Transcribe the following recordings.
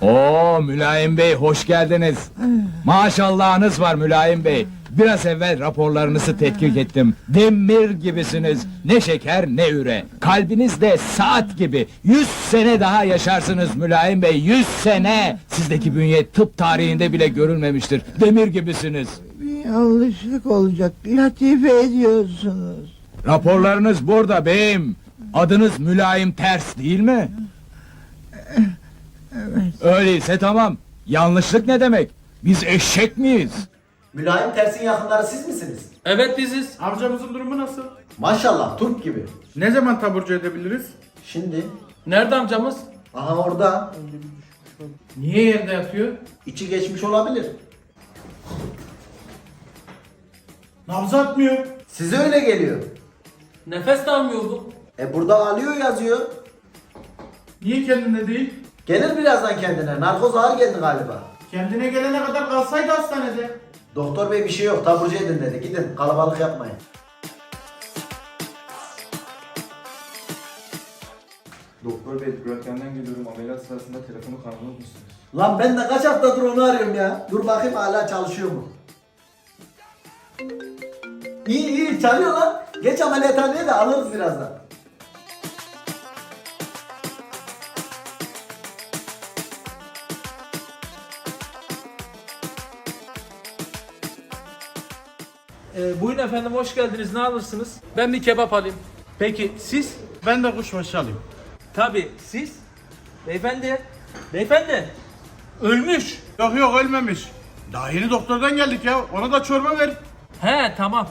Oo Mülayim Bey hoş geldiniz. Maşallahınız var Mülayim Bey. Biraz evvel raporlarınızı tetkik ettim. Demir gibisiniz. Ne şeker ne üre. Kalbiniz de saat gibi. Yüz sene daha yaşarsınız Mülayim Bey. Yüz sene. Sizdeki bünye tıp tarihinde bile görülmemiştir. Demir gibisiniz. Bir yanlışlık olacak. Latife ediyorsunuz. Raporlarınız burada beyim. Adınız Mülayim Ters değil mi? Evet. Öyleyse tamam. Yanlışlık ne demek? Biz eşek miyiz? Mülayim Ters'in yakınları siz misiniz? Evet biziz. Amcamızın durumu nasıl? Maşallah Türk gibi. Ne zaman taburcu edebiliriz? Şimdi Nerede amcamız? aha orada Niye yerde yatıyor? içi geçmiş olabilir. Nabız atmıyor. Size öyle geliyor. Nefes de almıyor bu. E burada alıyor yazıyor. Niye kendinde değil? Gelir birazdan kendine. Narkoz ağır geldi galiba. Kendine gelene kadar kalsaydı hastanede. Doktor bey bir şey yok taburcu edin dedi. Gidin kalabalık yapmayın. Doktor bey, röntgenden geliyorum. Ameliyat sırasında telefonu kanalı unutmuşsunuz. Lan ben de kaç haftadır onu arıyorum ya. Dur bakayım hala çalışıyor mu? İyi iyi çalıyor lan. Geç ameliyathaneye de alırız birazdan. Ee, buyurun efendim hoş geldiniz. Ne alırsınız? Ben bir kebap alayım. Peki siz? Ben de kuşbaşı alayım. Tabii siz? Beyefendi. Beyefendi. Ölmüş. Yok yok ölmemiş. Daha yeni doktordan geldik ya. Ona da çorba ver. He tamam.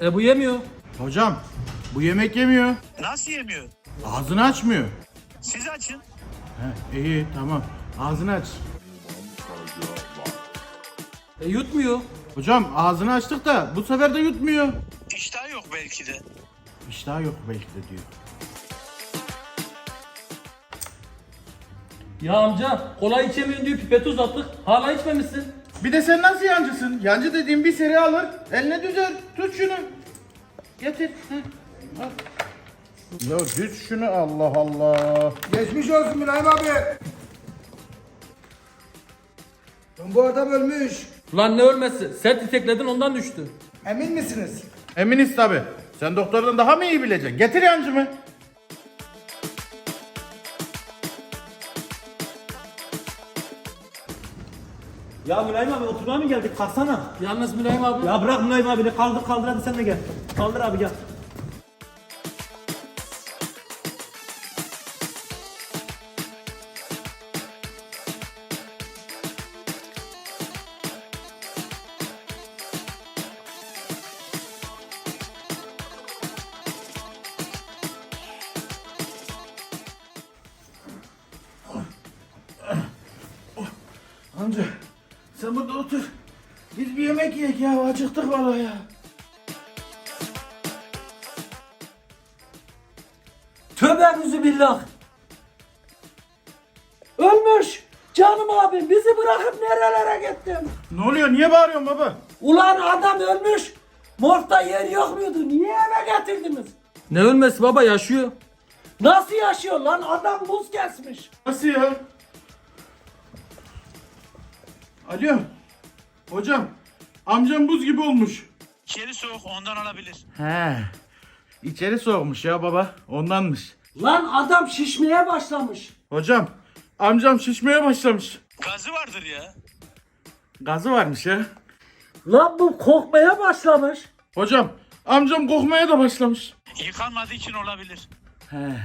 E bu yemiyor. Hocam bu yemek yemiyor. Nasıl yemiyor? Ağzını açmıyor. Siz açın. He, iyi tamam. Ağzını aç. E yutmuyor. Hocam ağzını açtık da bu sefer de yutmuyor. İştah yok belki de. İştah yok belki de diyor. Ya amca kolay içemiyorsun diyor pipeti uzattık. Hala içmemişsin. Bir de sen nasıl yancısın? Yancı dediğin bir seri alır. Eline düzer. Tut şunu. Getir. Heh, al. Ya düz şunu Allah Allah. Geçmiş olsun Mülayim abi. Lan bu adam ölmüş. Ulan ne ölmesi? Sert itekledin ondan düştü. Emin misiniz? Eminiz tabi. Sen doktordan daha mı iyi bileceksin? Getir yancımı. Ya Mülayim abi oturmaya mı geldik? Kalksana. Yalnız Mülayim abi. Ya bırak Mülayim abini kaldır kaldır hadi sen de gel. Kaldır abi gel. Amca sen burada otur. Biz bir yemek yiyek ya. Acıktık vallahi ya. Tövbe billah. Ölmüş. Canım abim bizi bırakıp nerelere gittin? Ne oluyor? Niye bağırıyorsun baba? Ulan adam ölmüş. Morgda yer yok muydu? Niye eve getirdiniz? Ne ölmesi baba yaşıyor. Nasıl yaşıyor lan? Adam buz kesmiş. Nasıl ya? Alo. Hocam. Amcam buz gibi olmuş. İçeri soğuk ondan olabilir. He. İçeri soğumuş ya baba. Ondanmış. Lan adam şişmeye başlamış. Hocam. Amcam şişmeye başlamış. Gazı vardır ya. Gazı varmış ya. Lan bu kokmaya başlamış. Hocam. Amcam kokmaya da başlamış. Yıkanmadığı için olabilir. He.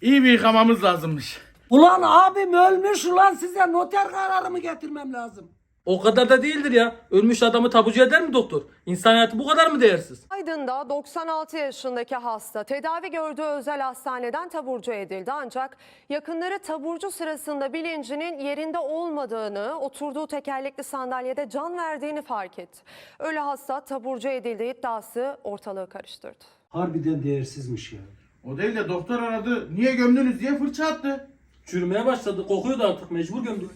İyi bir yıkamamız lazımmış. Ulan abim ölmüş ulan size noter kararı mı getirmem lazım? O kadar da değildir ya. Ölmüş adamı tabucu eder mi doktor? İnsan hayatı bu kadar mı değersiz? Aydın'da 96 yaşındaki hasta tedavi gördüğü özel hastaneden taburcu edildi. Ancak yakınları taburcu sırasında bilincinin yerinde olmadığını, oturduğu tekerlekli sandalyede can verdiğini fark etti. Ölü hasta taburcu edildiği iddiası ortalığı karıştırdı. Harbiden değersizmiş ya. O değil de doktor aradı. Niye gömdünüz diye fırça attı. Çürümeye başladı. Kokuyordu artık. Mecbur gömdük.